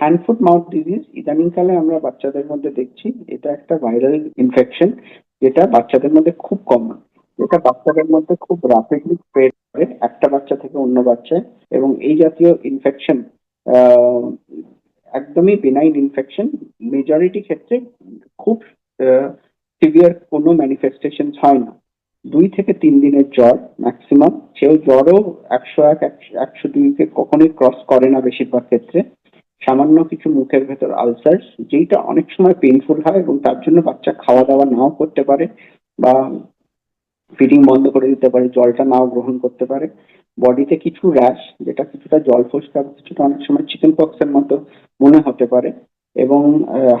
Hand foot mouth disease ইদানিংকালে আমরা বাচ্চাদের মধ্যে দেখছি, এটা একটা ভাইরাল ইনফেকশন যেটা বাচ্চাদের মধ্যে খুব কমন এটা বাচ্চাদের মধ্যে খুব রাপিডলি স্প্রেড করে একটা বাচ্চা থেকে অন্য বাচ্চায়, এবং এই জাতীয় ইনফেকশন একদমই বিনাইন ইনফেকশন মেজরিটি ক্ষেত্রে খুব সিভিয়ার কোনো ম্যানিফেস্টেশন হয় না। দুই থেকে তিন দিনের জ্বর ম্যাক্সিমাম সেও জ্বরও একশো এক, একশো দুইকে কখনোই ক্রস করে না বেশিরভাগ ক্ষেত্রে। সামান্য কিছু মুখের ভেতর আলসার, যেইটা অনেক সময় পেইনফুল হয় এবং তার জন্য বাচ্চা খাওয়া দাওয়া নাও করতে পারে বা ফিডিং বন্ধ করে দিতে পারে, জলটা নাও গ্রহণ করতে পারে। বডিতে কিছু র্যাশ যেটা কিছুটা জল ফোসকা কিছুটা অনেক সময় চিকেন পক্সের মতো মনে হতে পারে এবং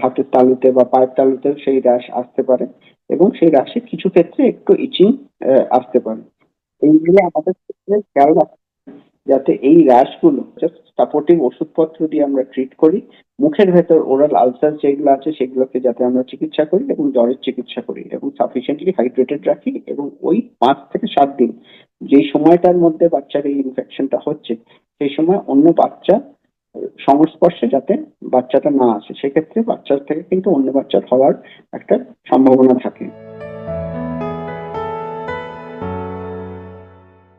হাতের তালুতে বা পায়ের তালুতেও সেই র্যাশ আসতে পারে এবং সেই র্যাশে কিছু ক্ষেত্রে একটু ইচিং আসতে পারে। এইগুলো আমাদের ক্ষেত্রে খেয়াল রাখতে যাতে এই র্যাশগুলো জাস্ট সাপোর্টিভ ওষুধপত্র দিয়ে আমরা ট্রিট করি, মুখের ভেতর ওরাল আলসার যেগুলো আছে সেগুলোকে যাতে আমরা চিকিৎসা করি এবং জ্বরের চিকিৎসা করি এবং সাফিসিয়েন্টলি হাইড্রেটেড রাখি এবং ওই পাঁচ থেকে সাত দিন যেই সময়টার মধ্যে বাচ্চার এই ইনফেকশনটা হচ্ছে, সেই সময় অন্য বাচ্চা সংস্পর্শে যাতে বাচ্চাটা না আসে। সেক্ষেত্রে বাচ্চার থেকে কিন্তু অন্য বাচ্চার হওয়ার একটা সম্ভাবনা থাকে।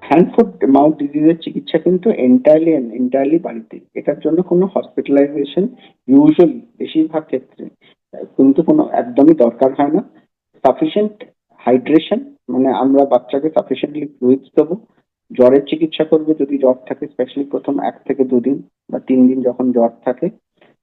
হ্যান্ড ফুট মাউথ ডিজিজের চিকিৎসা কিন্তু এন্টায়ারলি এন্টায়ারলি বাড়িতে। এটার জন্য কোনো হসপিটালাইজেশন ইউজুয়ালি বেশিরভাগ ক্ষেত্রে, কিন্তু কোনো একদমই দরকার হয় না। সাফিসিয়েন্ট হাইড্রেশন মানে আমরা বাচ্চাকে সাফিসিয়েন্টলি ফ্লুইডস দেবো। জ্বরের চিকিৎসা করব, যদি জ্বর থাকে স্পেশালি প্রথম এক থেকে দুদিন বা তিন দিন যখন জ্বর থাকে।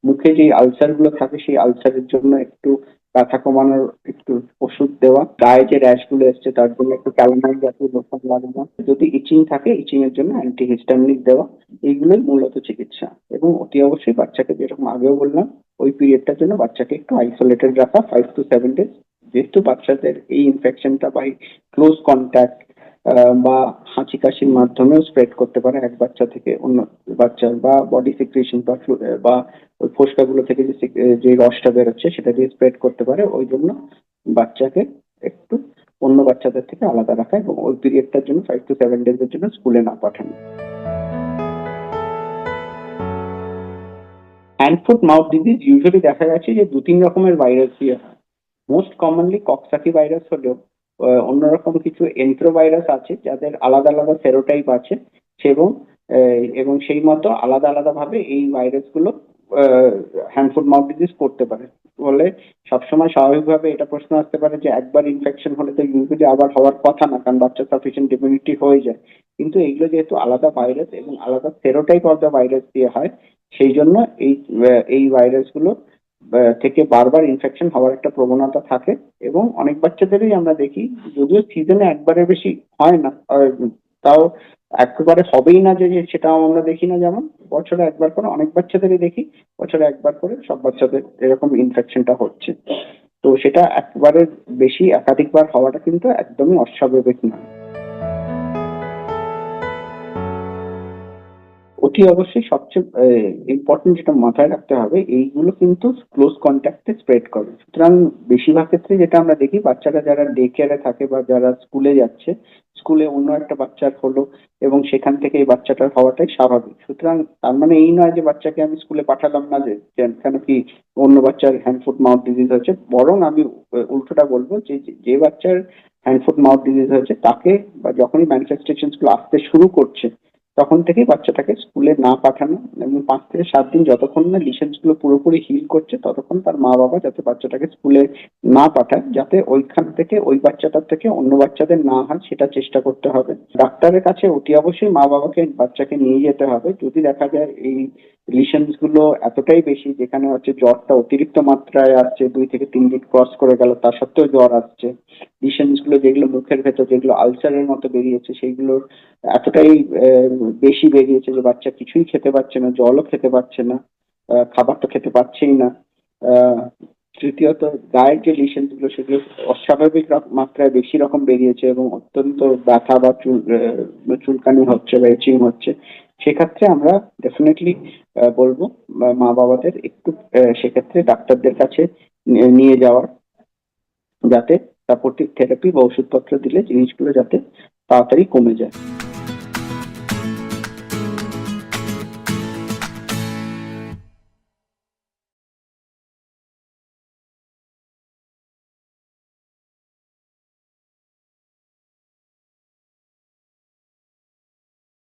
মুখে যে আলসারগুলো থাকে, সেই আলসারের জন্য একটু ব্যথা কমানোর একটু ওষুধ দেওয়া। গায়ে যে র্যাশগুলো এসছে, তার জন্য একটু ক্যালামাইন জাতীয় লোশন লাগানো যদি ইচিং থাকে ইচিং এর জন্য অ্যান্টিহিস্টামিনিক দেওয়া। এইগুলোই মূলত চিকিৎসা। এবং অতি অবশ্যই বাচ্চাকে, যেরকম আগেও বললাম, ওই পিরিয়ডটার জন্য বাচ্চাকে একটু আইসোলেটেড রাখা ফাইভ টু সেভেন ডেজ যেহেতু বাচ্চাদের এই ইনফেকশনটা বাই ক্লোজ কন্ট্যাক্ট বা হাঁচি কাশির মাধ্যমেও স্প্রেড করতে পারে এক বাচ্চা থেকে অন্য বাচ্চার বা বডি সিক্রেশন বা বা ওই ফোসকাগুলো থেকে যে যে রসটা বেরোচ্ছে সেটা দিয়ে স্প্রেড করতে পারে। ওই জন্য বাচ্চাকে একটু অন্য বাচ্চাদের থেকে আলাদা রাখা এবং ওই পিরিয়ডটার জন্য ফাইভ টু সেভেন ডেজ এর জন্য স্কুলে না পাঠানো। Hand foot mouth disease usually দেখা গেছে যে দু তিন রকমের ভাইরাস দিয়ে হয়। মোস্ট কমনলি কক্সাকি ভাইরাস হলেও অন্যরকম কিছু এন্ট্রো ভাইরাস আছে যাদের আলাদা আলাদা সেরোটাইপ আছে এবং এবং সেই মতো আলাদা আলাদা ভাবে এই ভাইরাসগুলো হ্যান্ড ফুট মাউথ ডিজিজ করতে পারে। বলে সবসময় স্বাভাবিকভাবে এটা প্রশ্ন আসতে পারে যে একবার ইনফেকশন হলে তো ইউজুয়ালি আবার হওয়ার কথা না, কারণ বাচ্চা সাফিসিয়েন্ট ইমিউনিটি হয়ে যায়। কিন্তু এগুলো যেহেতু আলাদা ভাইরাস এবং আলাদা সেরোটাইপ অফ দ্য ভাইরাস দিয়ে হয়, সেই জন্য এই এই ভাইরাসগুলো থেকে বারবার ইনফেকশন হওয়ার একটা প্রবণতা থাকে এবং অনেক বাচ্চাদেরই আমরা দেখি, যদিও সিজনে একবারের বেশি হয় না তাও একেবারে হবেই না যে সেটাও আমরা দেখি না যেমন। বছরে একবার করে অনেক বাচ্চাদেরই দেখি, বছরে একবার করে সব বাচ্চাদের এরকম ইনফেকশনটা হচ্ছে। তো সেটা একবারে বেশি একাধিকবার হওয়াটা কিন্তু একদমই অস্বাভাবিক না। অতি অবশ্যই সবচেয়ে ইম্পর্টেন্ট যেটা মাথায় রাখতে হবে, এইগুলো কিন্তু ক্লোজ কন্ট্যাক্টে স্প্রেড করে। সুতরাং বেশিরভাগ ক্ষেত্রে যেটা আমরা দেখি, বাচ্চারা যারা ডে কেয়ারে থাকে বা যারা স্কুলে যাচ্ছে স্কুলে অন্য একটা বাচ্চার হলো এবং সেখান থেকে এই বাচ্চাটার হওয়াটাই স্বাভাবিক। সুতরাং তার মানে এই নয় যে বাচ্চাকে আমি স্কুলে পাঠালাম না যে, কেন কি অন্য বাচ্চার হ্যান্ড ফুট মাউথ ডিজিজ হচ্ছে। বরং আমি উল্টোটা বলব যে, যে- বাচ্চার হ্যান্ড ফুট মাউথ ডিজিজ হয়েছে তাকে বা যখনই ম্যানিফেস্টেশনগুলো আসতে শুরু করছে তখন থেকেই বাচ্চাটাকে স্কুলে না পাঠানো এবং পাঁচ থেকে সাত দিন যতক্ষণ না লিসেন্সগুলো পুরোপুরি হিল করছে, ততক্ষণ তার মা বাবা যাতে বাচ্চাটাকে স্কুলে না পাঠায়, যাতে ওইখান থেকে ওই বাচ্চাটার থেকে অন্য বাচ্চাদের না হয়, সেটা চেষ্টা করতে হবে। ডাক্তারের কাছে অতি অবশ্যই মা বাবাকে বাচ্চাকে নিয়ে যেতে হবে। যদি দেখা যায় এই লিসেন্সগুলো এতটাই বেশি যেখানে হচ্ছে জ্বরটা অতিরিক্ত মাত্রায় আসছে, দুই থেকে তিন দিন ক্রস করে গেল তার সত্ত্বেও জ্বর আসছে। লিসেন্সগুলো যেগুলো মুখের ভেতর, যেগুলো আলসারের মতো বেরিয়েছে, সেইগুলোর এতটাই বেশি বেরিয়েছে যে বাচ্চা কিছুই খেতে পারছে না জলও খেতে পারছে না খাবার তো খেতে পারছেই না। তৃতীয়ত, গায়ের যে লিসেন্সগুলো, সেগুলো অস্বাভাবিক মাত্রায় বেশি রকম বেরিয়েছে এবং অত্যন্ত ব্যথা বা চুল চুলকানি হচ্ছে বা ইচিং হচ্ছে। সেক্ষেত্রে আমরা ডেফিনেটলি বলব, মা বাবাদের একটু সেক্ষেত্রে ডাক্তারদের কাছে নিয়ে- নিয়ে যাওয়ার, যাতে সাপোর্টিভ থেরাপি বা ওষুধপত্র দিলে জিনিসগুলো যাতে তাড়াতাড়ি কমে যায়।